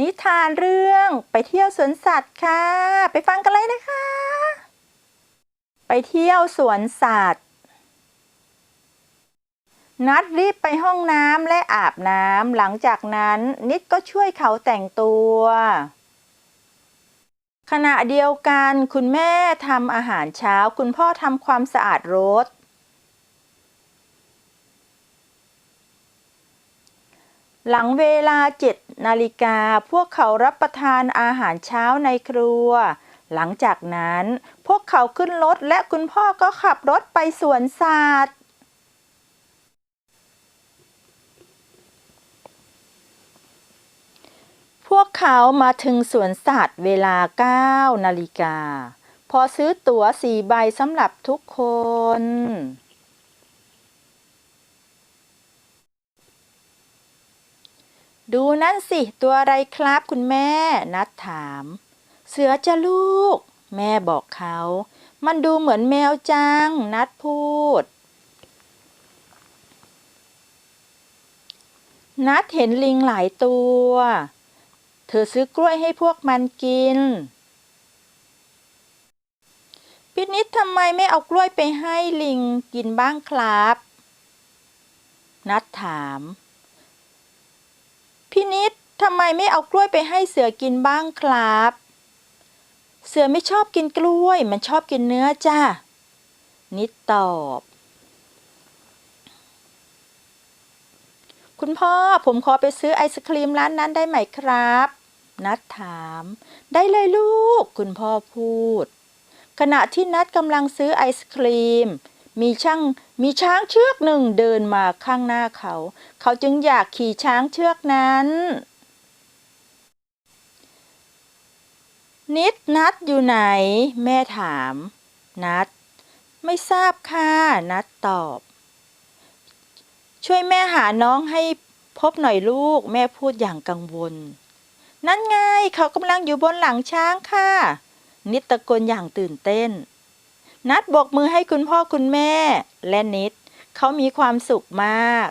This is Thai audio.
นิทานเรื่องไปเที่ยวสวนสัตว์ค่ะ ไปฟังกันเลยนะคะ ไปเที่ยวสวนสัตว์ นัดรีบไปห้องน้ำและอาบน้ำหลังจากนั้น นิดก็ช่วยเขาแต่งตัว ขณะเดียวกันคุณแม่ทำอาหารเช้า คุณพ่อทำความสะอาดรถ หลังเวลาเจ็ดนาฬิกาพวกเขารับประทานอาหารเช้าในครัว หลังจากนั้นพวกเขาขึ้นรถและคุณพ่อก็ขับรถไปสวนสัตว์พวกเขามาถึงสวนสัตว์เวลา 9 นาฬิกา พอซื้อตั๋วสี่ใบสำหรับทุกคน ดูนั่นสิ ตัวอะไรครับคุณแม่ นัดถาม เสือจะลูก แม่บอกเขา มันดูเหมือนแมวจัง นัดพูด นัดเห็นลิงหลายตัว เธอซื้อกล้วยให้พวกมันกินพินิดทำไมไม่เอากล้วยไปให้ลิงกินบ้างครับ นัดถาม ทำไมไม่เอากล้วยไปให้เสือกินบ้างครับ เสือไม่ชอบกินกล้วย มันชอบกินเนื้อจ้า นิดตอบ คุณพ่อผมขอไปซื้อไอศครีมร้านนั้นได้ไหมครับ นัดถาม ได้เลยลูก คุณพ่อพูด ขณะที่นัดกำลังซื้อไอศครีมมีช่างมีช้างเชือกหนึ่งเดินมาข้างหน้าเขา เขาจึงอยากขี่ช้างเชือกนั้น นิดนัดอยู่ไหน แม่ถาม นัด ไม่ทราบค่ะ นัดตอบ ช่วยแม่หาน้องให้พบหน่อยลูก แม่พูดอย่างกังวล นั่นไง เขากำลังอยู่บนหลังช้างค่ะ นิดตะโกนอย่างตื่นเต้น นัดโบกมือให้คุณพ่อคุณแม่ และนิด เขามีความสุขมาก